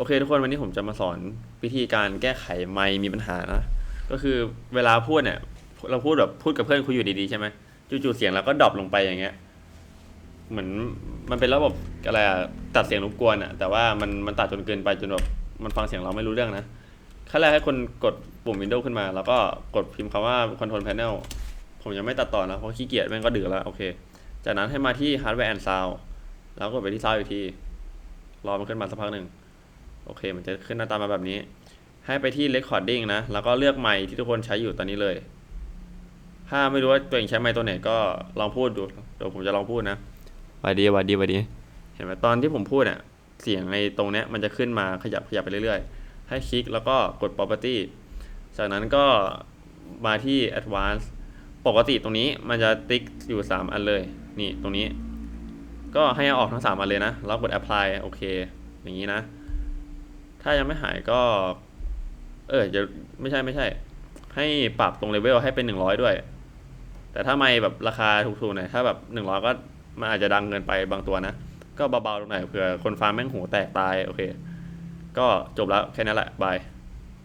โอเคทุกคนวันนี้ผมจะมาสอนวิธีการแก้ไขไมมีปัญหานะ ก็คือเวลาพูดเนี่ย เราพูดแบบพูดกับเพื่อนคุยอยู่ดีๆใช่ไหมจู่ๆเสียงเราก็ดรอปลงไปอย่างเงี้ยเหมือนมันเป็นระบบอะไรอะตัดเสียงรบกวนอะแต่ว่ามันมันตัดจนเกินไปจนแบบมันฟังเสียงเราไม่รู้เรื่องนะขั้นแรกให้คนกดปุ่ม Windows ขึ้นมา แล้วก็กดพิมพ์คำว่า Control Panel ผมยังไม่ตัดต่อนะเพราะขี้เกียจแม่งก็ดึกแล้วโอเคจากนั้นให้มาที่ Hardware and Sound แล้วกดไปที่ Sound อีกทีรอมันขึ้นมาสักพักหนึ่ง โอเค มันจะขึ้นหน้าตามาแบบนี้ ให้ไปที่ recording นะ แล้วก็เลือกไมค์ที่ทุกคนใช้อยู่ตอนนี้เลย ถ้าไม่รู้ว่าตัวเองใช้ไมค์ตัวไหนก็ลองพูดดู เดี๋ยวผมจะลองพูดนะหวัดดีหวัดดีหวัดดี เห็นไหมตอนที่ผมพูดเนี่ยเสียงในตรงเนี้ยมันจะขึ้นมาขยับขยับไปเรื่อยๆ ให้คลิกแล้วก็กด property จากนั้นก็มาที่ advanced ปกติตรงนี้มันจะติ๊กอยู่ 3 อันเลย นี่ตรงนี้ ก็ให้เอาออกทั้ง 3 อันเลยนะ แล้วกด apply โอเค อย่างนี้นะ ถ้ายังไม่หายก็ เออจะไม่ใช่ไม่ใช่ ให้ปรับตรงเลเวลให้เป็นหนึ่งร้อยด้วย แต่ถ้าไม่แบบราคาถูกๆหน่อยถ้าแบบหนึ่งร้อยก็มันอาจจะดังเกินไปบางตัวนะ ก็เบาๆตรงไหนอยเผื่อคนฟังแม่งหูแตกตาย โอเค ก็จบแล้วแค่นั้นแหละบาย